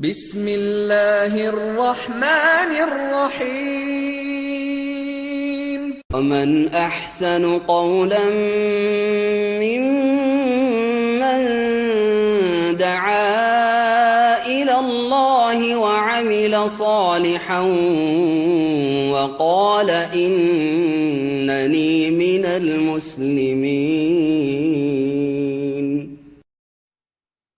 بسم الله الرحمن الرحيم ومن أحسن قولا ممن دعا إلى الله وعمل صالحا وقال إنني من المسلمين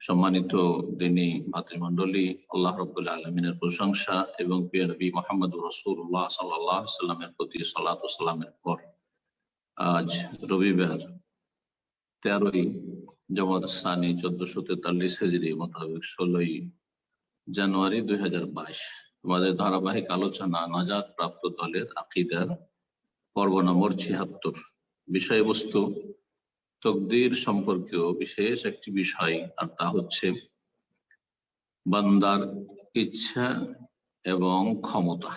সম্মানিত দিনী ভাতৃমণ্ডলী আল্লাহ রবুল্লা আলমিনের প্রশংসা এবং প্রিয় নবী মোহাম্মদ রসুল্লাহ সাল্লাহ সাল্লামের প্রতি সাল্লাহ সাল্লামের পর আজ রবিবার তেরোই জমাত সানি চোদ্দশো তেতাল্লিশ হেজরি, মোতাবেক ষোলোই জানুয়ারি দুই হাজার বাইশ। আমাদের ধারাবাহিক আলোচনা নাজাদ প্রাপ্ত দলের আকিদার পর্ব নম্বর ছিয়াত্তর। বিষয়বস্তু তকদির সম্পর্কেও বিশেষ একটি বিষয়, আর তা হচ্ছে বান্দার ইচ্ছা এবং ক্ষমতা।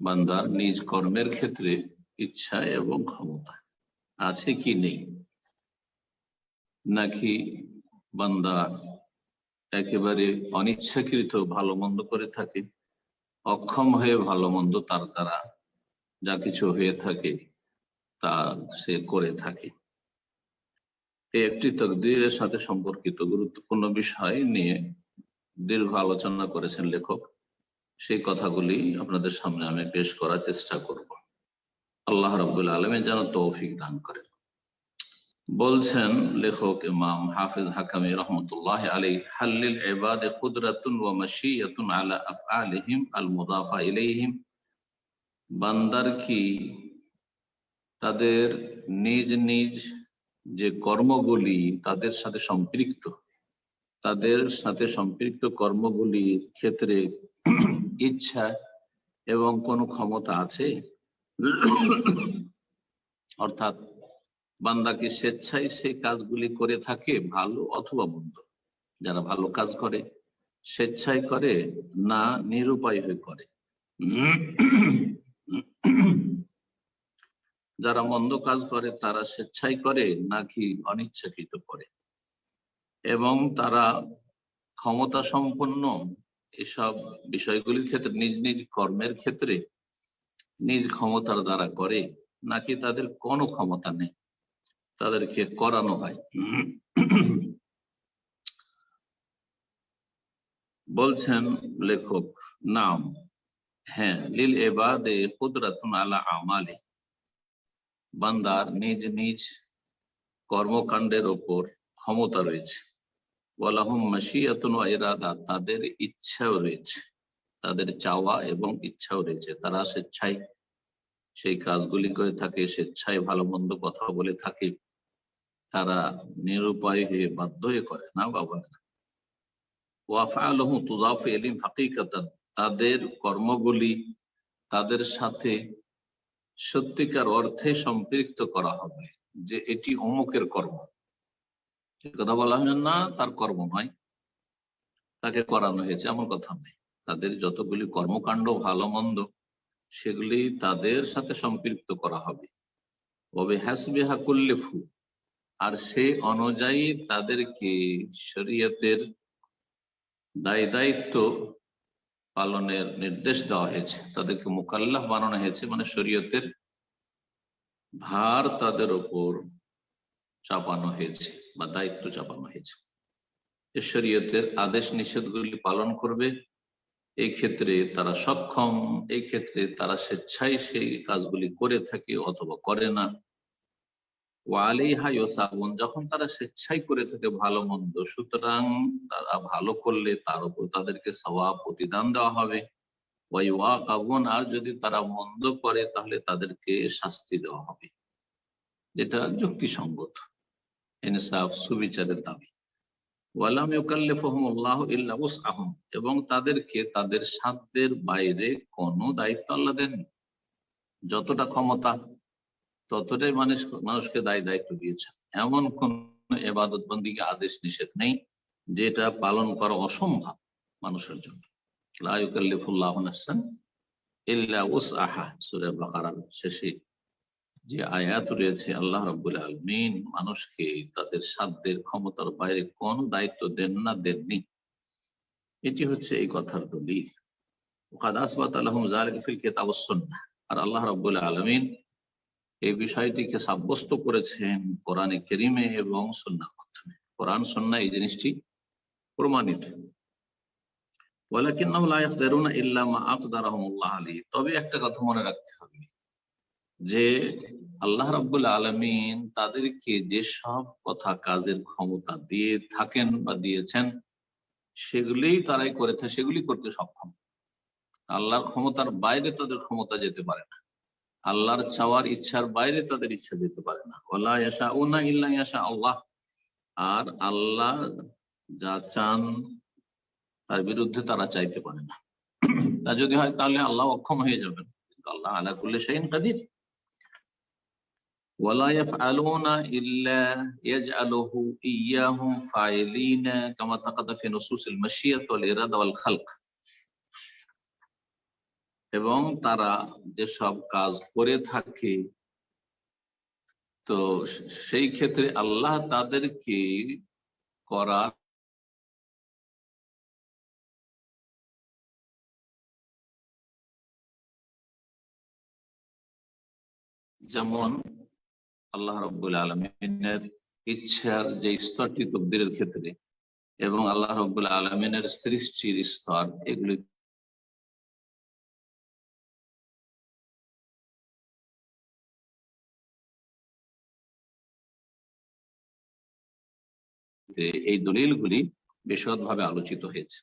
বান্দার নিজ কর্মের ক্ষেত্রে ইচ্ছা এবং ক্ষমতা আছে কি নেই? নাকি বান্দা একেবারে অনিচ্ছাকৃত ভালো মন্দ করে থাকে, অক্ষম হয়ে ভালো মন্দ তার দ্বারা যা কিছু হয়ে থাকে তা সে করে থাকে। একটি তকদিরের সাথে সম্পর্কিত গুরুত্বপূর্ণ বিষয় নিয়ে দীর্ঘ আলোচনা করেছেন লেখক। সেই কথাগুলি আপনাদের সামনে আমি পেশ করার চেষ্টা করব। আল্লাহ রবুল আলমে যেন তৌফিক দান করেন। বলছেন লেখক ইমাম হাফিজ হাকামি রহমতুল্লাহ আলী হাল্লিল এবাদ কুদরাতুন ওয়া মাশিয়াতুন আলা আফআলিহিম আল মুদাফা ইলাইহিম। বান্দার কি তাদের নিজ নিজ যে কর্মগুলি তাদের সাথে সম্পৃক্ত, তাদের সাথে সম্পৃক্ত কর্মগুলির ক্ষেত্রে ইচ্ছা এবং কোন ক্ষমতা আছে? অর্থাৎ বান্দা কি স্বেচ্ছায় সেই কাজগুলি করে থাকে ভালো অথবা মন্দ? যারা ভালো কাজ করে, স্বেচ্ছায় করে না নিরুপায় হয়ে করে। যারা মন্দ কাজ করে, তারা স্বেচ্ছাই করে নাকি অনিচ্ছাকৃত করে? এবং তারা ক্ষমতা সম্পন্ন এসব বিষয়গুলির ক্ষেত্রে, নিজ নিজ কর্মের ক্ষেত্রে নিজ ক্ষমতার দ্বারা করে, নাকি তাদের কোনো ক্ষমতা নেই? তাদেরকে করানো হয়। বলছেন লেখক, নাম হ্যাঁ লিল এবাদে কুদরাতুন আলা আমালে বান্দার নিজ নিজ কর্মকাণ্ডের ওপর ক্ষমতা রয়েছে। ওয়ালাহুম মাসিয়াতুন ইরাদা, তাদের ইচ্ছাও রয়েছে। তাদের চাওয়া এবং ইচ্ছাও রয়েছে। তারা স্বেচ্ছায় সেই কাজগুলি করে থাকে, স্বেচ্ছায় ভালো মন্দ কথা বলে থাকে। তারা নিরুপায় হয়ে বাধ্য হয়ে করে না বা বলে না। তাদের কর্মগুলি তাদের সাথে সত্যিকার অর্থে সম্পৃক্ত করা হবে যে এটি অমুকের কর্ম। কথা বলা হয় না তার কর্ম নয়। তাকে করানো হয়েছে এমন কথা নেই তাদের যতগুলি কর্মকাণ্ড, ভালো, মন্দ, সেগুলি তাদের সাথে সম্পৃক্ত করা হবে। তবে হ্যাসবেহা কুল্লেফু, আর সে অনুযায়ী তাদেরকে শরীয়তের দায় দায়িত্ব পালনের নির্দেশ দেওয়া হয়েছে। তাদেরকে মোকাল্লাহ বানানো হয়েছে মানে শরীয়তের ভার তাদের ওপর চাপানো হয়েছে বা দায়িত্ব চাপানো হয়েছে। শরীয়তের আদেশ নিষেধগুলি পালন করবে। এই ক্ষেত্রে তারা সক্ষম, এই ক্ষেত্রে তারা স্বেচ্ছায় সেই কাজগুলি করে থাকে অথবা করে না। যখন তারা স্বেচ্ছাই করে থাকে ভালো মন্দ, সুতরাং তারা ভালো করলে তার উপর তাদেরকে সওয়া প্রতিদান দেওয়া হবে। আর যদি তারা মন্দ করে, তাহলে তাদেরকে শাস্তি দেওয়া হবে। যেটা যুক্তিসঙ্গত। ইনসাফ, সুবিচারের দাবি। ওয়ালাম এবং তাদেরকে তাদের সাধ্যের বাইরে কোনো দায়িত্ব আল্লাহ দেননি। যতটা ক্ষমতা ততটাই মানুষ, মানুষকে দায় দায়িত্ব দিয়েছে। এমন কোন এবাদত বন্দীকে আদেশ নিষেধ নেই, যেটা পালন করা অসম্ভব মানুষের জন্য। যে আয়াত রয়েছে মানুষকে তাদের সাধ্যের ক্ষমতার বাইরে কোন দায়িত্ব দেন না, দেননি। এটি হচ্ছে এই কথার দলিল। আর আল্লাহ রাব্বুল আলামিন এই বিষয়টিকে সাব্যস্ত করেছেন কোরআনে কেরিমে এবং সুন্নাহর মাধ্যমে। কোরআন সুন্নাহ এই জিনিসটি প্রমাণিত। তবে একটা কথা মনে রাখতে হবে, যে আল্লাহ রাব্বুল আলামিন তাদেরকে যে সব কথা কাজের ক্ষমতা দিয়ে থাকেন বা দিয়েছেন, সেগুলিই তারাই করে থাকে সেগুলি করতে সক্ষম। আল্লাহর ক্ষমতার বাইরে তাদের ক্ষমতা যেতে পারে না। আল্লাহর চাওয়ার ইচ্ছার বাইরে তাদের ইচ্ছা যেতে পারে না ওলা ইয়াশা উনা ইল্লা ইয়াশা আল্লাহ আর আল্লাহ যা চান তার বিরুদ্ধে তারা চাইতে পারে না তা যদি হয় তাহলে আল্লাহ অক্ষম হয়ে যাবেন কিন্তু আল্লাহ আলা কুল্লি শাইইন কাদির ولا يفعلون إلا يجعله إياهم فاعلين كما تقدم في نصوص المشيئة والإرادة والخلق এবং তারা যেসব কাজ করে থাকে, তো সেই ক্ষেত্রে আল্লাহ তাদেরকে করার যেমন আল্লাহ রব্বুল আলমিনের ইচ্ছার যে স্তরটি তকদিরের ক্ষেত্রে এবং আল্লাহ রব্বুল আলমিনের সৃষ্টির স্তর, এগুলি এই দলিলগুলি বিশদভাবে আলোচিত হয়েছে।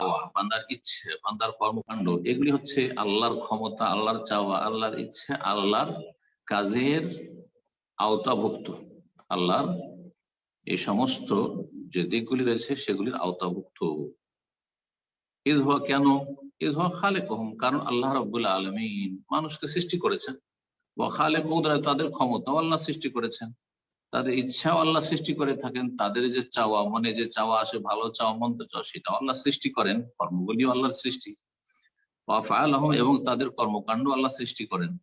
চাওয়া, বান্দার ইচ্ছে, বান্দার কর্মকাণ্ড, এগুলি হচ্ছে আল্লাহর ক্ষমতা, আল্লাহর চাওয়া, আল্লাহর ইচ্ছে, আল্লাহর কাজের আওতাভুক্ত। আল্লাহর এই সমস্ত যে দিকগুলি রয়েছে, সেগুলির আওতাভুক্ত। ঈদ হওয়া কেন? ঈদ হওয়া খালে কহম কারণ আল্লাহ রব্বুল্লাহ আলমিন মানুষকে সৃষ্টি করেছেন। ও খালে কৌদরায় তাদের ক্ষমতাও আল্লাহ সৃষ্টি করেছেন। তাদের ইচ্ছাও আল্লাহ সৃষ্টি করে থাকেন, তাদের যে চাওয়া, মনে যে চাওয়া আসে, ভালো চাওয়া, মন্দ চাওয়া, সেটাও আল্লাহ সৃষ্টি করেন, কর্মগুলিও আল্লাহর সৃষ্টি। এবং তাদের কর্মকাণ্ড আল্লাহ সৃষ্টি করেন।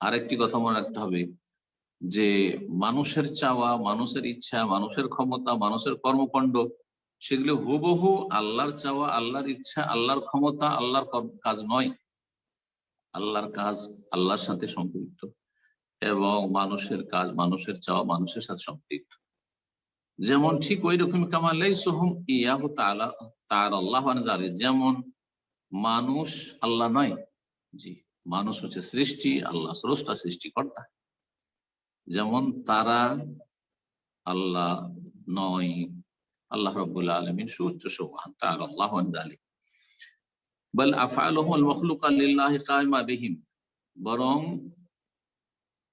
আরেকটি কথা মনে রাখতে হবে, যে মানুষের চাওয়া, মানুষের ইচ্ছা, মানুষের ক্ষমতা, মানুষের কর্মকাণ্ড সেগুলো হুবহু আল্লাহর চাওয়া, আল্লাহর ইচ্ছা, আল্লাহর ক্ষমতা, আল্লাহর কাজ নয়। আল্লাহর কাজ আল্লাহর সাথে সম্পৃক্ত এবং মানুষের কাজ মানুষের চাওয়া মানুষের সাথে সম্পৃক্ত। যেমন ঠিক ওই রকম কামালাই সোহম ইয়াহু তার আল্লাহ যেমন মানুষ আল্লাহ নয়, জি, মানুষ হচ্ছে সৃষ্টি, আল্লাহ স্রষ্টা, সৃষ্টিকর্তা। যেমন তারা আল্লাহ নয় আল্লাহ রব্বুল্লাহ আলমিন সুউচ্চ সুবহান বল আফআলুহুল বরং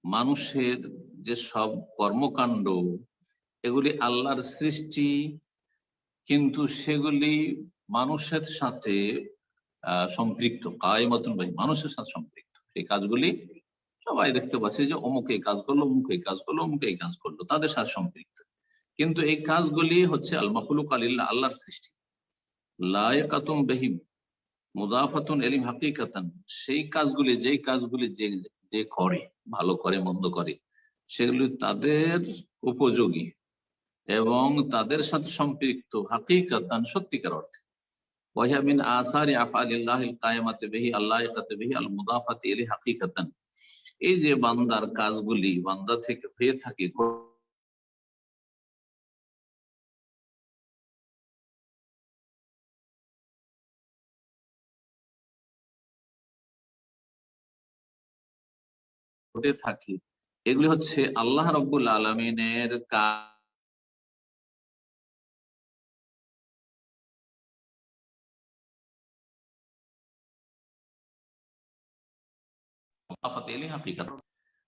মানুষের যে সব কর্মকাণ্ড, এগুলি আল্লাহর সৃষ্টি, কিন্তু সেগুলি মানুষের সাথে সম্পৃক্ত, কায়মাতুন ভাই মানুষের সাথে সম্পৃক্ত। এই কাজগুলি সবাই দেখতে পাচ্ছে যে অমুক এই কাজ করল, অমুক এই কাজ করল, অমুক এই কাজ করল, তাদের সাথে সম্পৃক্ত। কিন্তু এই কাজগুলি হচ্ছে আল আলিল্লাহ, আল্লাহর সৃষ্টি। লায়াকাতুম বেহিম, মুদাফাতুন এলিম হাকিকাতান। সেই কাজগুলি, যেই কাজগুলি যে যে করে, ভালো করে, মন্দ করে, সেগুলি তাদের উপযোগী এবং তাদের সাথে সম্পৃক্ত হাকিকাতান সত্যিকার অর্থে। ওয়াহিমিন আসারি আফআলিল্লাহ কায়ামাতে বেহি, আল্লাহ বেহি আল মুদাফাতি এলি হাকিকাতান। এই যে বান্দার কাজগুলি বান্দা থেকে হয়ে থাকে ঘটে থাকে। এগুলি হচ্ছে আল্লাহ রব্বুল আলমিনের কাজ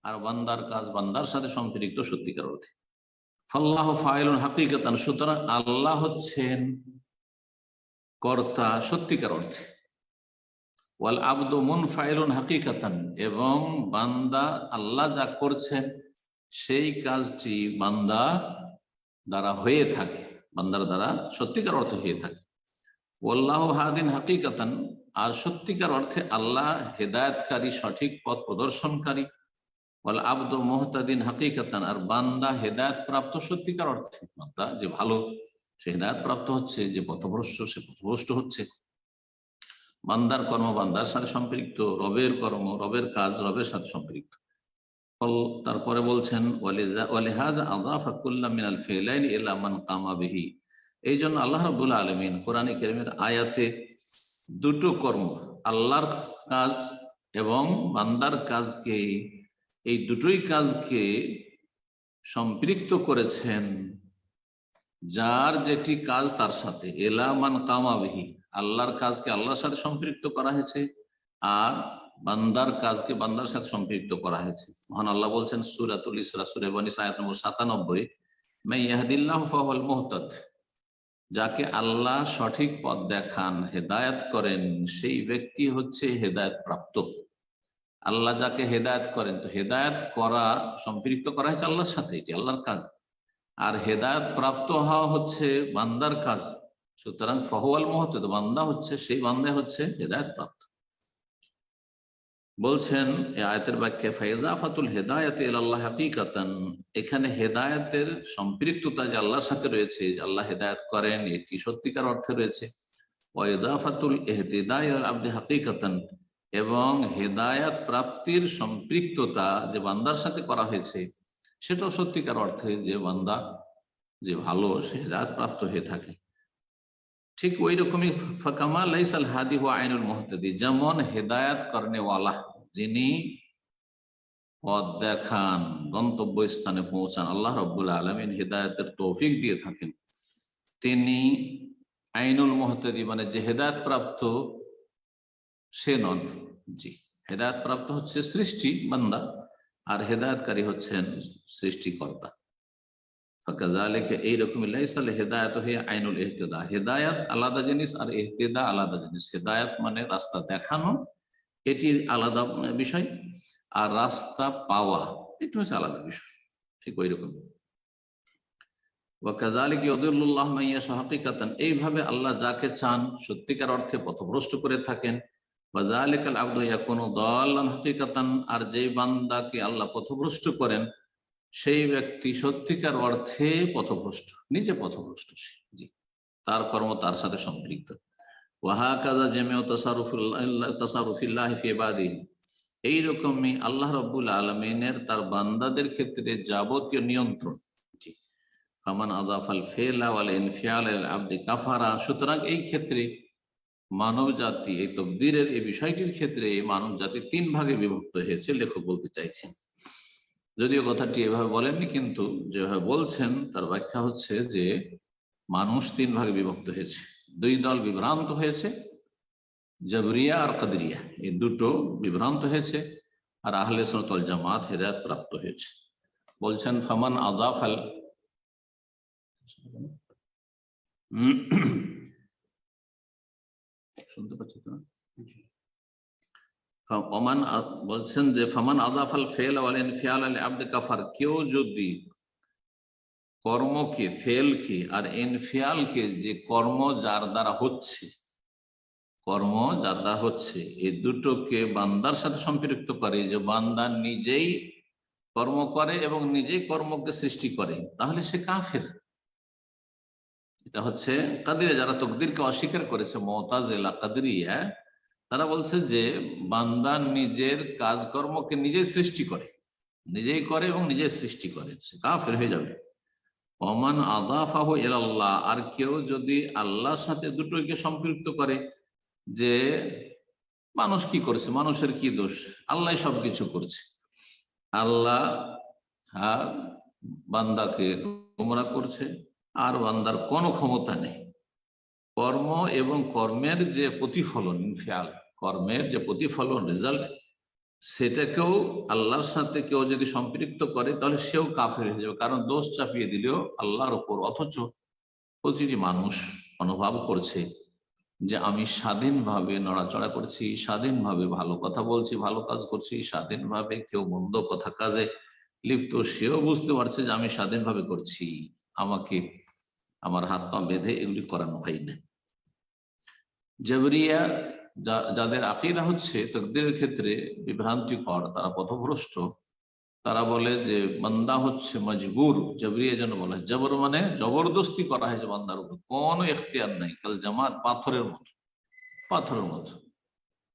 আর বান্দার কাজ বান্দার সাথে সম্পৃক্ত সত্যিকার অর্থে। ফাল্লাহ ফাইলুন হাকিকাতান, সুতরাং আল্লাহ হচ্ছেন কর্তা সত্যিকার অর্থে। ওয়াল আব্দ মুন ফাইলুন হাকিকাতান, এবং বান্দা আল্লাহ যা করছেন, সেই কাজটি বান্দা দ্বারা হয়ে থাকে, বান্দার দ্বারা সত্যিকার অর্থে হয়ে থাকে। ওল্লাহ হাদিন হাকিকাতান, আর সত্যিকার অর্থে আল্লাহ হেদায়তকারী, সঠিক পথ প্রদর্শনকারী। ওয়াল আব্দ মোহতাদিন হাকিকাতান, আর বান্দা হেদায়ত প্রাপ্ত সত্যিকার অর্থে, বান্দা যে ভালো, সে হেদায়ত প্রাপ্ত হচ্ছে, যে পথভ্রষ্ট, সে পথভ্রষ্ট হচ্ছে। বান্দার কর্ম বান্দার সাথে সম্পৃক্ত, রবের কর্ম, রবের কাজ রবের সাথে সম্পৃক্ত। তারপরে বলছেন মিনাল ফেলাইন কামাবিহি এই জন্য আল্লাহ রাবুল্লাহ আলমিন কোরআন কেরিমের আয়াতে দুটো কর্ম, আল্লাহর কাজ এবং বান্দার কাজকে, এই দুটোই কাজকে সম্পৃক্ত করেছেন, যার যেটি কাজ তার সাথে এলামান কামাবিহি আল্লাহর কাজকে আল্লাহর সাথে সম্পৃক্ত করা হয়েছে, আর বান্দার কাজকে বান্দার সাথে সম্পৃক্ত করা হয়েছে। মহান আল্লাহ বলছেন, সুরাতুল ইসরা, সুরে বনি সায়াত নম্বর সাতানব্বই মাইয়াহদিল্লাহ ফাহুল মুহতাদ যাকে আল্লাহ সঠিক পথ দেখান, হেদায়াত করেন, সেই ব্যক্তি হচ্ছে হেদায়ত প্রাপ্ত আল্লাহ যাকে হেদায়ত করেন, তো হেদায়ত করা, সম্পৃক্ত করা হয়েছে আল্লাহর সাথে, এটি আল্লাহর কাজ। আর হেদায়ত প্রাপ্ত হওয়া হচ্ছে বান্দার কাজ। সুতরাং ফহওয়াল মহতেদ বান্দা হচ্ছে, সেই বান্দা হচ্ছে হেদায়ত প্রাপ্ত। বলছেন আয়তের বাক্যে ফাইজাফাতুল হেদায়ত আল্লাহ হাকিকাতান, এখানে হেদায়তের সম্পৃক্ততা যে আল্লাহর সাথে রয়েছে, যে আল্লাহ হেদায়ত করেন এটি সত্যিকার অর্থে রয়েছে? ওয়াইদাফাতুল এহতেদায় আব্দে হাকিকাতান, এবং হেদায়াত প্রাপ্তির সম্পৃক্ততা যে বান্দার সাথে করা হয়েছে, সেটাও সত্যিকার অর্থে যে বান্দা যে ভালো, সে হেদায়ত প্রাপ্ত হয়ে থাকে। ঠিক ওই রকমই ফাকামা লাইসাল হাদি হুয়া আইনুল মুহতাদি। যেমন হেদায়াত করনে ওয়ালা যিনি পথ দেখান গন্তব্য স্থানে পৌঁছান, আল্লাহ রব্বুল আলমিন হেদায়তের তৌফিক দিয়ে থাকেন। তিনি আইনুল মুহতাদি মানে যে হেদায়ত প্রাপ্ত সে নন। জি হেদায়ত প্রাপ্ত হচ্ছে সৃষ্টি বান্দা, আর হেদায়তকারী হচ্ছেন সৃষ্টিকর্তা। মানে এইভাবে আল্লাহ যাকে চান, সত্যিকার অর্থে পথভ্রষ্ট করে থাকেন। কোন দল হাকিকাতান। আর যেই বান্দাকে আল্লাহ পথভ্রষ্ট করেন সেই ব্যক্তি সত্যিকার অর্থে পথভ্রষ্ট, নিজে পথভ্রষ্ট জি। তার কর্ম তার সাথে সম্পৃক্ত। ওয়াহা কাজা জেমেও তাসারুফিল্লাহ এইরকমই আল্লাহ রব্বুল আলমিনের তার বান্দাদের ক্ষেত্রে যাবতীয় নিয়ন্ত্রণ, জি। ফামান আদাফাল ফেলা ওয়াল ইনফিয়াল আব্দি কাফারা। সুতরাং এই ক্ষেত্রে মানব জাতি এই তবদিরের এই বিষয়টির ক্ষেত্রে মানব জাতি তিন ভাগে বিভক্ত হয়েছে, লেখক বলতে চাইছেন। যদিও কথাটি এভাবে বলেননি, কিন্তু যেভাবে বলছেন, তার ব্যাখ্যা হচ্ছে যে মানুষ তিন ভাগে বিভক্ত হয়েছে। দুই দল বিভ্রান্ত হয়েছে, জবরিয়া আর কাদরিয়া। এই দুটো বিভ্রান্ত হয়েছে আর আহলে সনতল জামাত হেদায়ত প্রাপ্ত হয়েছে। বলছেন, ফামান আদাফ আল শুনতে পাচ্ছি তো? ওমান বলছেন যে, ফামান আদাফাল ফেল ওয়াল ইনফিয়াল আল আব্দ কাফার কেউ যদি কর্মকে, ফেলকে আর ইনফিয়ালকে যে কর্ম যার দ্বারা হচ্ছে, কর্ম যার দ্বারা হচ্ছে এই দুটোকে বান্দার সাথে সম্পৃক্ত করে, যে বান্দা নিজেই কর্ম করে এবং নিজেই কর্মকে সৃষ্টি করে, তাহলে সে কাফের। এটা হচ্ছে কাদিরে, যারা তকদিরকে অস্বীকার করেছে, মতাজেলা কাদরিয়া তারা বলছে যে বান্দা নিজের কাজকর্মকে নিজেই সৃষ্টি করে, নিজেই করে এবং নিজেই সৃষ্টি করে, সে কাফের হয়ে যাবে। অমান আদাফাহ আল্লাহ আর কেউ যদি আল্লাহর সাথে দুটোকে সম্পৃক্ত করে যে মানুষ কি করছে, মানুষের কি দোষ? আল্লাহ সবকিছু করছে। আল্লাহ বান্দাকে গোমরা করছে, আর বান্দার কোনো ক্ষমতা নেই। কর্ম এবং কর্মের যে প্রতিফলন, ইনফিয়াল কর্মের যে প্রতিফলন রেজাল্ট সেটাকেও আল্লাহর সাথে কেউ যদি সম্পৃক্ত করে, তাহলে সেও কাফের হয়ে যাবে। কারণ দোষ চাপিয়ে দিলেও আল্লাহর ওপর অথচ প্রতিটি মানুষ অনুভব করছে যে আমি স্বাধীনভাবে নড়াচড়া করছি, স্বাধীনভাবে ভালো কথা বলছি, ভালো কাজ করছি, স্বাধীনভাবে কেউ মন্দ কথা কাজে লিপ্ত, সেও বুঝতে পারছে যে আমি স্বাধীনভাবে করছি। আমাকে আমার হাত পা বেঁধে এগুলি করানো হয় না জবরিয়া যাদের আকিদা হচ্ছে তকদিরের ক্ষেত্রে বিভ্রান্তিকর তারা পথভ্রষ্ট। তারা বলে যে, বান্দা হচ্ছে মজবুর, জবরিয়া যেন বলে। জবর মানে জবরদস্তি করা হয়েছে বান্দার উপর। কোনো এখতিয়ার নাই। কাল জামাত পাথরের মতো। পাথরের মতো।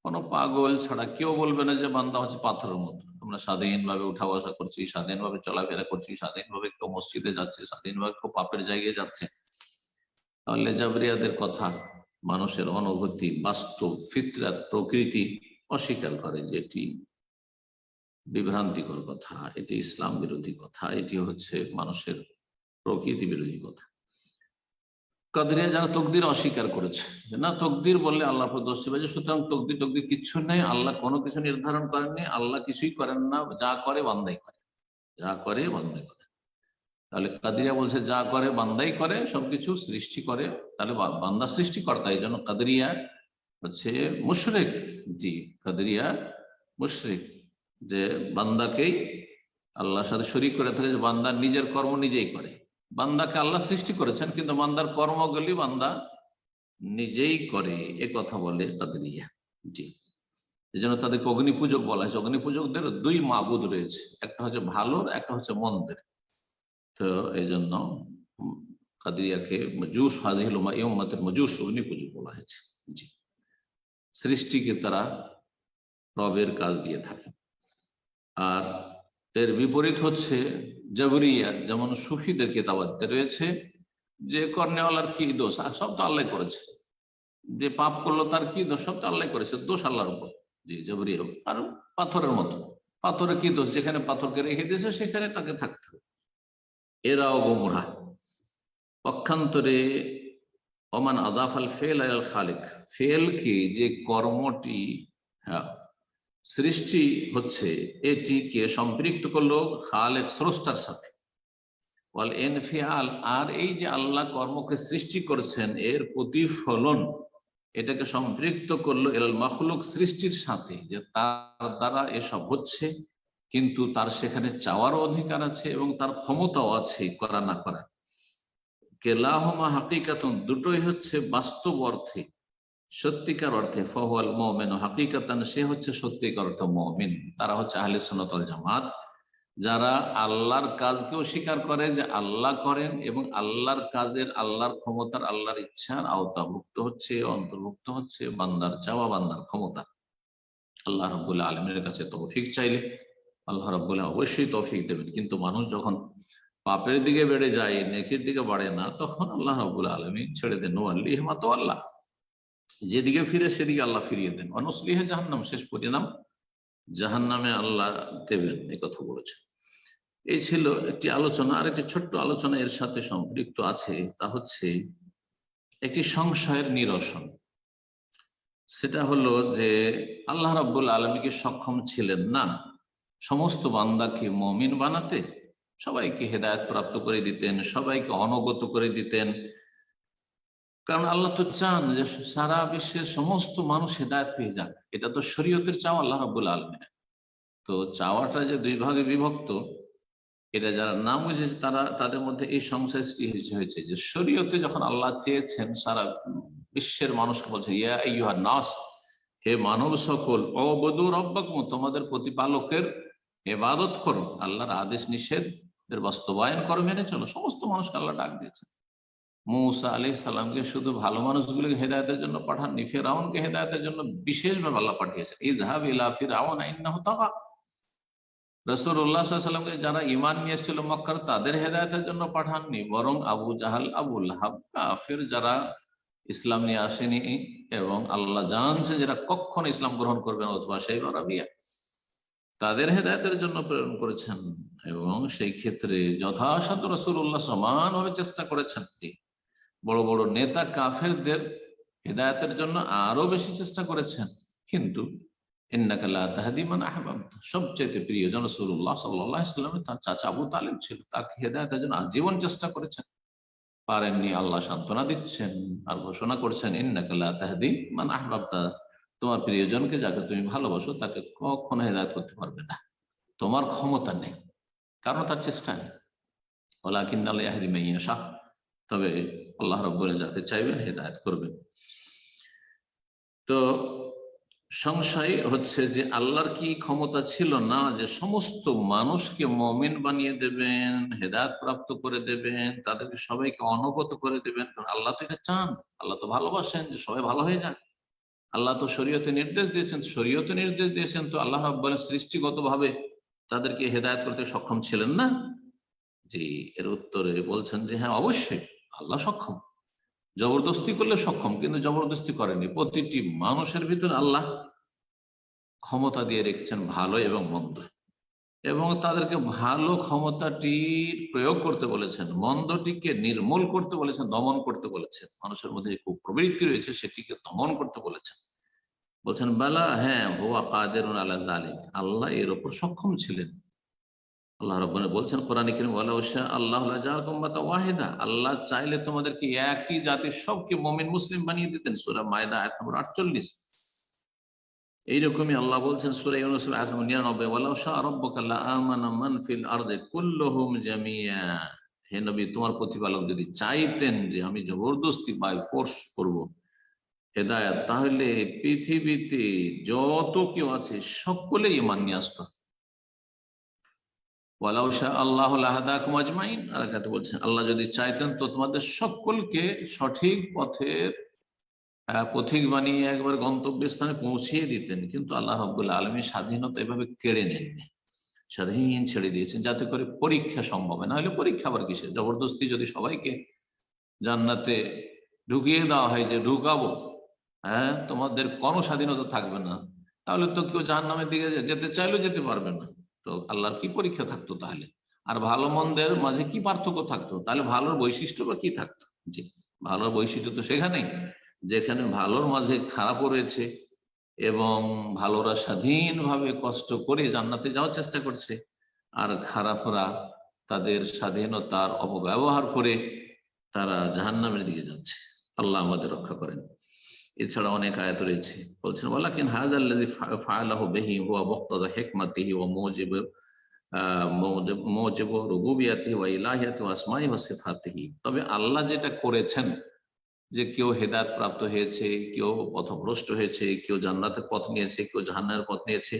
কোনো পাগল ছাড়া কেউ বলবে না যে বান্দা হচ্ছে পাথরের মতো। আমরা স্বাধীনভাবে উঠা বসা করছি, স্বাধীনভাবে চলাফেরা করছি, স্বাধীনভাবে কেউ মসজিদে যাচ্ছে, স্বাধীনভাবে কেউ পাপের জায়গায় যাচ্ছে। তাহলে জাবরিয়াদের কথা মানুষের অনুভূতি, বাস্তব ফিতরাত প্রকৃতি অস্বীকার করে যে এটি বিভ্রান্তিকর কথা, এটি ইসলাম বিরোধী কথা, এটি হচ্ছে মানুষের প্রকৃতি বিরোধী কথা। কাদরিয়া যারা তকদির অস্বীকার করেছে না, তকদির বললে আল্লাহ দোষ দিবে সুতরাং তকদির তকদির কিচ্ছু নেই, আল্লাহ কোনো কিছু নির্ধারণ করেননি, আল্লাহ কিছুই করেন না, যা করে বান্দাই করে, যা করে বান্দাই করে। তাহলে কাদিরিয়া বলছে, যা করে বান্দাই করে, সবকিছু সৃষ্টি করে। তাহলে বান্দা সৃষ্টিকর্তা, এই জন্য কাদরিয়া হচ্ছে মুশরেক জি। কাদরিয়া মুশরিক যে বান্দাকেই আল্লাহর সাথে শরিক করে থাকে, যে বান্দা নিজের কর্ম নিজেই করে। বান্দাকে আল্লাহ সৃষ্টি করেছেন, কিন্তু বান্দার কর্মগুলি বান্দা নিজেই করে, এ কথা বলে কাদরিয়া জি। এই জন্য তাদেরকে অগ্নি পূজক বলা হয়েছে। অগ্নি পূজকদের দুই মাবুদ রয়েছে, একটা হচ্ছে ভালোর, একটা হচ্ছে মন্দের। তো এই জন্য উম কাদিরিয়াকে মজুস হাজিল ইয়ম্মতের মজুস অগ্নি পূজক বলা হয়েছে। জি। সৃষ্টিকে তারা রবের কাজ দিয়ে থাকে। আর এর বিপরীত হচ্ছে জবরিয়া, যেমন সুফিদের কেতাবাতে রয়েছে, যে কর্নেওয়ালার কি দোষ? সব তো আল্লাহ করেছে। যে পাপ করল তার কি দোষ? সব তো আল্লাহ করেছে। দোষ আল্লাহর উপর। জি, জবরিয়া আর পাথরের মতো। পাথরের কি দোষ? যেখানে পাথরকে রেখে দিয়েছে, সেখানে তাকে থাকতে হবে। এরাও গোমরা। পক্ষান্তরে ওমান আদাফাল ফেল আল খালেক। ফেলকে যে কর্মটি হ্যাঁ, সৃষ্টি হচ্ছে এটিকে সম্পৃক্ত করল? খালেক স্রষ্টার সাথে। ওয়াল এনফিয়াল আর এই যে আল্লাহ কর্মকে সৃষ্টি করেছেন এর প্রতিফলন এটাকে সম্পৃক্ত করল এল মখলুক সৃষ্টির সাথে যে তার দ্বারা এসব হচ্ছে। কিন্তু তার সেখানে চাওয়ারও অধিকার আছে এবং তার ক্ষমতাও আছে করা না করা। কেলাহমা হাকিকাতন, দুটোই হচ্ছে বাস্তব অর্থে, সত্যিকার অর্থে। ফহল মমেন হাকিকাতান, সে হচ্ছে সত্যিকার অর্থ মমিন। তারা হচ্ছে আহলে সনতল জামাত, যারা আল্লাহর কাজকেও স্বীকার করে যে আল্লাহ করেন এবং আল্লাহর কাজের, আল্লাহর ক্ষমতার, আল্লাহর ইচ্ছার আওতাভুক্ত হচ্ছে, অন্তর্ভুক্ত হচ্ছে বান্দার চাওয়া, বান্দার ক্ষমতা। আল্লাহ রব্বুল্লাহ আলমের কাছে তৌফিক চাইলে আল্লাহ রব্বুল্লাহ অবশ্যই তৌফিক দেবেন। কিন্তু মানুষ যখন পাপের দিকে বেড়ে যায়, নেকির দিকে বাড়ে না, তখন আল্লাহ রব্বুল্লাহ আলমী ছেড়ে দেন। ও আল্লিহ মাতো আল্লাহ যেদিকে ফিরে সেদিকে আল্লাহ ফিরিয়ে দেন। অনসলিহে জাহান্নাম, শেষ পরিণাম জাহান্নামে আল্লাহ দেবেন এই কথা বলেছেন। এই ছিল একটি আলোচনা, আর একটি ছোট্ট আলোচনা এর সাথে সম্পৃক্ত আছে। তা হচ্ছে একটি সংশয়ের নিরসন। সেটা হলো যে আল্লাহ রাব্বুল আলমীকে সক্ষম ছিলেন না? সমস্ত বান্দাকে মমিন বানাতে সবাইকে হেদায়ত প্রাপ্ত করে দিতেন, সবাইকে অনগত করে দিতেন। কারণ আল্লাহ তো চান যে সারা বিশ্বের সমস্ত মানুষ হেদায়ত পেয়ে যাক। এটা তো শরীয়তের চাওয়া, আল্লাহ রাবুল আলমিনের তো চাওয়াটা যে দুই ভাগে বিভক্ত, এটা যারা না বুঝেছে তারা, তাদের মধ্যে এই সংশয় সৃষ্টি হয়েছে যে শরীয়তে যখন আল্লাহ চেয়েছেন সারা বিশ্বের মানুষকে বলছে, ইয়া ইউহা নাস, হে মানব সকল অবদুর অব্বাকম তোমাদের প্রতিপালকের এবাদত করো, আল্লাহর আদেশ নিষেধ এর বাস্তবায়ন করো, মেনে চলো। সমস্ত মানুষকে আল্লাহ ডাক দিয়েছে মৌসা আলি সাল্লামকে শুধু ভালো মানুষগুলোকে হেদায়তের জন্য পাঠাননি, ফেরাউনকে হেদায়তের জন্য বিশেষভাবে আল্লাহ পাঠিয়েছেন। এই জাহাব ইলা ফিরাউন আইন্নাহ তাকা রসুল্লাহামকে যারা ইমান নিয়ে এসেছিল মক্কার, তাদের হেদায়তের জন্য পাঠাননি, বরং আবু জাহাল আবুল হাব কাফের যারা ইসলাম নিয়ে আসেনি এবং আল্লাহ জানছে যারা কখন ইসলাম গ্রহণ করবেন অথবা সেই রাবিয়া। তাদের হেদায়তের জন্য প্রেরণ করেছেন এবং সেই ক্ষেত্রে যথাসাধ্য রসুল্লাহ সমানভাবে চেষ্টা করেছেন বড় বড় নেতা কাফেরদের হেদায়তের জন্য আরও বেশি চেষ্টা করেছেন। কিন্তু সবচেয়ে প্রিয় জন রসুল্লাহ সাল্লাহ ইসলামের তার চাচা আবু তালিম ছিল। তাকে হেদায়তের জন্য আজীবন চেষ্টা করেছেন। পারেননি, আল্লাহ সান্ত্বনা দিচ্ছেন, আর ঘোষণা করছেন ইন্নাকাল্লাহ তাহাদিম মান আহবাবতা। তোমার প্রিয়জনকে যাকে তুমি ভালোবাসো, তাকে কখনো হেদায়ত করতে পারবে না। তোমার ক্ষমতা নেই, কারণ তার চেষ্টা নেই। ওলা কিন্নাল শাহ তবে আল্লাহ রব্বুল যাকে চাইবেন হেদায়ত করবেন। তো সংশয় হচ্ছে যে আল্লাহর কি ক্ষমতা ছিল না যে সমস্ত মানুষকে মমিন বানিয়ে দেবেন, হেদায়ত প্রাপ্ত করে দেবেন, তাদেরকে সবাইকে অনগত করে দেবেন? কারণ আল্লাহ তো এটা চান। আল্লাহ তো ভালোবাসেন যে সবাই ভালো হয়ে যাক। আল্লাহ তো শরীয়তে নির্দেশ দিয়েছেন, শরীয়তে নির্দেশ দিয়েছেন, তো আল্লাহ রব্বাল সৃষ্টিগত ভাবে তাদেরকে হেদায়ত করতে সক্ষম ছিলেন না? যে এর উত্তরে বলছেন যে হ্যাঁ অবশ্যই, আল্লাহ সক্ষম। জবরদস্তি করলে সক্ষম, কিন্তু জবরদস্তি করেনি প্রতিটি মানুষের ভিতরে আল্লাহ ক্ষমতা দিয়ে রেখেছেন ভালো এবং মন্দ। এবং তাদেরকে ভালো ক্ষমতাটি প্রয়োগ করতে বলেছেন, মন্দটিকে নির্মূল করতে বলেছেন, দমন করতে বলেছেন। মানুষের মধ্যে খুব প্রবৃত্তি রয়েছে, সেটিকে দমন করতে বলেছেন। বলছেন, বেলা হ্যাঁ ভুয়া কাদের আল্লাহ আলিক আল্লাহ এর ওপর সক্ষম ছিলেন। আল্লাহ রব্বান বলছেন, কোরআন কিরম আল্লাহ ওয়াহিদা। আল্লাহ চাইলে তোমাদেরকে একই জাতির সবকে মমিন, মুসলিম বানিয়ে দিতেন। সুরা মায়দা, আয়াত নম্বর আটচল্লিশ। এইরকমই আল্লাহ বলছেন ওয়ালাউ শাহ নবী, তোমার প্রতিপালক যদি চাইতেন যে আমি জবরদস্তি বাই ফোর্স করব তাহলে পৃথিবীতে যত কেউ আছে সকলেই ইমান নিয়ে আসতো। আল্লাহ আজমাইন। আর বলছেন, আল্লাহ যদি চাইতেন তো তোমাদের সকলকে সঠিক পথের পথিক বানিয়ে একবার গন্তব্যস্থানে পৌঁছিয়ে দিতেন, কিন্তু আল্লাহ রব্বুল্লাহ আলমী স্বাধীনতা এভাবে কেড়ে নেননি। স্বাধীন ছেড়ে দিয়েছেন, যাতে করে পরীক্ষা সম্ভব না হলে পরীক্ষা আবার কিসে জবরদস্তি যদি সবাইকে জান্নাতে ঢুকিয়ে দেওয়া হয় যে ঢুকাবো হ্যাঁ তোমাদের কোনো স্বাধীনতা থাকবে না, তাহলে তো কেউ জাহান নামের দিকে যেতে চাইলেও যেতে পারবে না। তো আল্লাহর কি পরীক্ষা থাকতো তাহলে? আর ভালো মন্দের মাঝে কি পার্থক্য থাকতো? তাহলে ভালোর বৈশিষ্ট্য বা কি থাকতো? জি, ভালোর বৈশিষ্ট্য তো সেখানেই। যেখানে ভালোর মাঝে খারাপও রয়েছে এবং ভালোরা স্বাধীনভাবে কষ্ট করে জান্নাতে যাওয়ার চেষ্টা করছে, আর খারাপরা তাদের স্বাধীনতার অপব্যবহার করে তারা জাহান্নামের দিকে যাচ্ছে। আল্লাহ আমাদের রক্ষা করেন। এছাড়া অনেক আয়াত রয়েছে। বলছেন, ওয়ালাকিন হাযাল্লাযী ফাআলাহু বিহি, হুয়া মুক্তাদা হিকমাতিহি ওয়া মুজিব মুজিব রুবুবিয়াতিহি ওয়া ইলাহিয়াতি ওয়া ওয়া সিফাতিহি। তবে আল্লাহ যেটা করেছেন যে কেউ হেদায়ত প্রাপ্ত হয়েছে, কেউ পথভ্রষ্ট হয়েছে, কেউ জান্নাতের পথ নিয়েছে, কেউ জাহান্নাতের পথ নিয়েছে।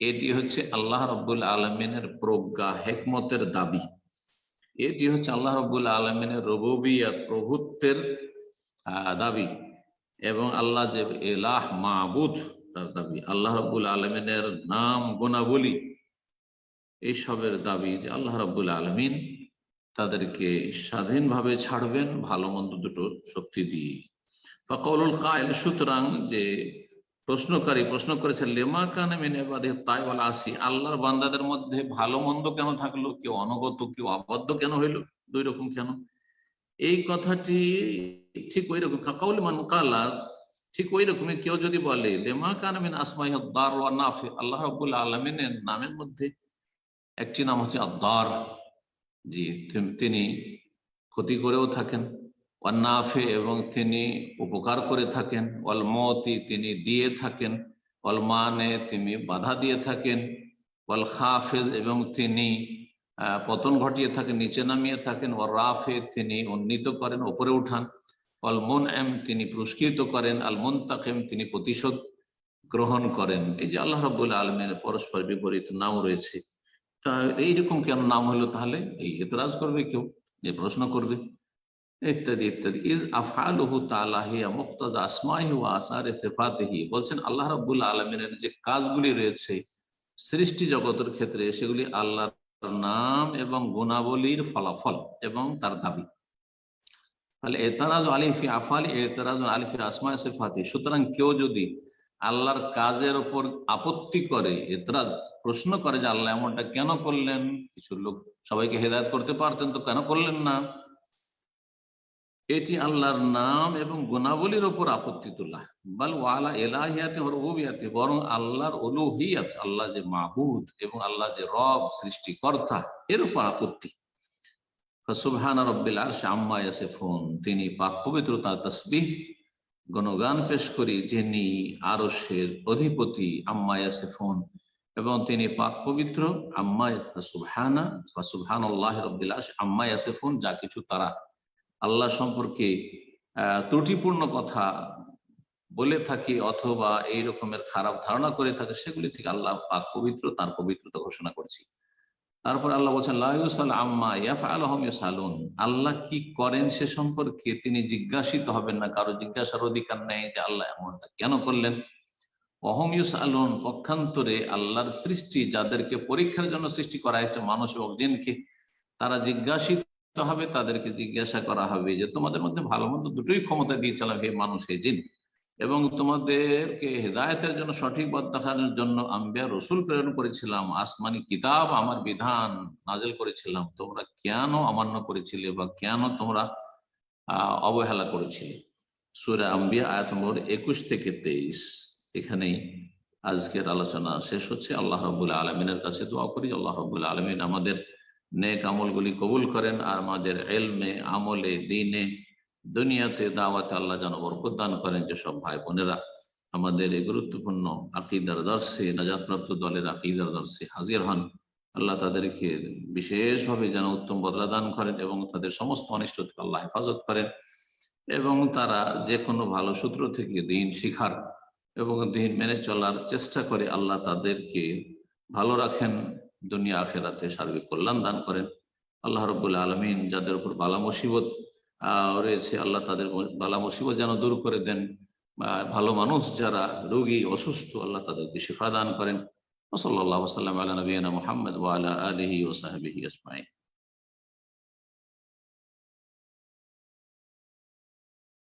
এটি হচ্ছে আল্লাহ রব্বুল আলমিনের প্রজ্ঞা, হেকমতের দাবি। এটি হচ্ছে আল্লাহ রব্বুল আলমিনের রবুবিয়াত, প্রভুত্বের দাবি। এবং আল্লাহ যে এলাহ মাহবুদ তার দাবি। আল্লাহ রব্বুল আলমিনের নাম গোনাবলী এইসবের দাবি যে আল্লাহ রব্বুল আলমিন তাদেরকে স্বাধীনভাবে ছাড়বেন, ভালো মন্দ দুটো শক্তি দিয়ে ফকৌলুল কায়ল, সুতরাং যে প্রশ্নকারী প্রশ্ন করেছে, লেমা কানে মেনে বাদে তাই বলা আসি? আল্লাহর বান্দাদের মধ্যে ভালো মন্দ কেন থাকল? কেউ অনগত, কেউ আবদ্ধ কেন হইল? দুই রকম কেন? এই কথাটি ঠিক ওই রকম কাকাউল মান কালা, ঠিক ওই রকমই কেউ যদি বলে, লেমা কানামিন আসমাই দার ওয়া নাফে, আল্লাহ রাব্বুল আলামিনের নামের মধ্যে একটি নাম হচ্ছে আদার জি, তিনি ক্ষতি করেও থাকেন। ওয়ান নাফে এবং তিনি উপকার করে থাকেন। ওয়াল মতি তিনি দিয়ে থাকেন। ওয়াল মানে তিনি বাধা দিয়ে থাকেন। অল খাফেজ এবং তিনি পতন ঘটিয়ে থাকেন, নিচে নামিয়ে থাকেন। ও রাফে তিনি উন্নীত করেন, ওপরে উঠান। অল মন এম তিনি পুরস্কৃত করেন। আল মন তাকেম তিনি প্রতিশোধ গ্রহণ করেন। এই যে আল্লাহ রবুল্লা আলমের পরস্পর বিপরীত নাম রয়েছে। তা এইরকম কেন নাম হলো তাহলে? এই এতরাজ করবে কেউ? যে প্রশ্ন করবে। ইত্যাদি ইত্যাদি। ইজ আফআলুহু তাআলা হিয়া আসমাহি ওয়া আসারে সিফাতিহি। বলছেন, আল্লাহ রাব্বুল আলামিনের যে কাজগুলি রয়েছে, সৃষ্টি জগতের ক্ষেত্রে সেগুলি আল্লাহর নাম এবং গুণাবলীর ফলাফল এবং তার দাবি। তাহলে এতারাজ আলিফি আফাল এতারাজ আলিফি আসমা সিফাতি সুতরাং কেউ যদি আল্লাহর কাজের ওপর আপত্তি করে, এতরাজ প্রশ্ন করে যে আল্লাহ এমনটা কেন করলেন? কিছু লোক সবাইকে হেদায়ত করতে পারতেন, তো কেন করলেন না? এটি আল্লাহর নাম এবং গুণাবলীর ওপর আপত্তি তোলা। বল ওয়ালা এলাহিয়াতে রবিয়াতে বরং আল্লাহর অলুহিয়াত আল্লাহ যে মাহুদ এবং আল্লাহ যে রব, সৃষ্টিকর্তা, এর উপর আপত্তি। সুবহান রব্বিল আরশ আম্মা ইয়াসিফুন, তিনি পাক পবিত্র তার তসবিহ, গণগান পেশ করি যিনি আরশের অধিপতি আম্মা ইয়াসিফুন। এবং তিনি পাক পবিত্র যা কিছু তারা আল্লাহ সম্পর্কে ত্রুটিপূর্ণ কথা বলে থাকি অথবা এই রকমের খারাপ ধারণা করে থাকে, সেগুলি থেকে আল্লাহ পাক পবিত্র, তার পবিত্রতা ঘোষণা করছি। তারপর আল্লাহ বলছেন লাউসাল আম্মা ইয়াফআল হুম ইউসালুন। আল্লাহ কি করেন সে সম্পর্কে তিনি জিজ্ঞাসিত হবেন না, কারও জিজ্ঞাসার অধিকার নেই যে আল্লাহ এমনটা কেন করলেন? অহম ইউসালুন, পক্ষান্তরে আল্লাহর সৃষ্টি যাদেরকে পরীক্ষার জন্য সৃষ্টি করা হয়েছে মানুষ এবং জিনকে, তারা জিজ্ঞাসিত হবে, তাদেরকে জিজ্ঞাসা করা হবে যে তোমাদের মধ্যে ভালো মন্দ দুটোই ক্ষমতা দিয়ে চালাবে হে মানুষ, হে জিন। এবং তোমাদেরকে হেদায়তের জন্য সঠিক পথ দেখানোর জন্য আম্বিয়া রসুল প্রেরণ করেছিলাম, আসমানি কিতাব আমার বিধান নাজেল করেছিলাম, তোমরা কেন অমান্য করেছিলে বা কেন তোমরা অবহেলা করেছিলে? সুরা আম্বিয়া আয়াত নম্বর একুশ থেকে তেইশ। এখানেই আজকের আলোচনা শেষ হচ্ছে। আল্লাহ রবুল্লা আলমিনের কাছে দোয়া করি। আল্লাহ রবুল্লা আলমিন আমাদের নেক আমলগুলি কবুল করেন আর আমাদের এলমে আমলে, দিনে, দুনিয়াতে দাওয়াতে আল্লাহ যেন বরকত দান করেন যেসব ভাই বোনেরা আমাদের এই গুরুত্বপূর্ণ আকিদার দর্শে, নাজাতপ্রাপ্ত দলের আকিদার দর্শে হাজির হন। আল্লাহ তাদেরকে বিশেষভাবে যেন উত্তম বদলা দান করেন এবং তাদের সমস্ত অনিষ্ট থেকে আল্লাহ হেফাজত করেন এবং তারা যে কোনো ভালো সূত্র থেকে দিন শিখার এবং দিন মেনে চলার চেষ্টা করে আল্লাহ তাদেরকে ভালো রাখেন, দুনিয়া আখেরাতে সার্বিক কল্যাণ দান করেন। আল্লাহ রবুল্লা আলমিন যাদের উপর বালা মুসিবত রয়েছে, আল্লাহ তাদের বালা মুসিবত যেন দূর করে দেন। ভালো মানুষ যারা রোগী, অসুস্থ, আল্লাহ তাদেরকে শিফা দান করেন। ওসল্লাহ সাল্লাম আলা নবীনা মোহাম্মদ ওয়ালা আলহি ওসাহাবিহি আসমাই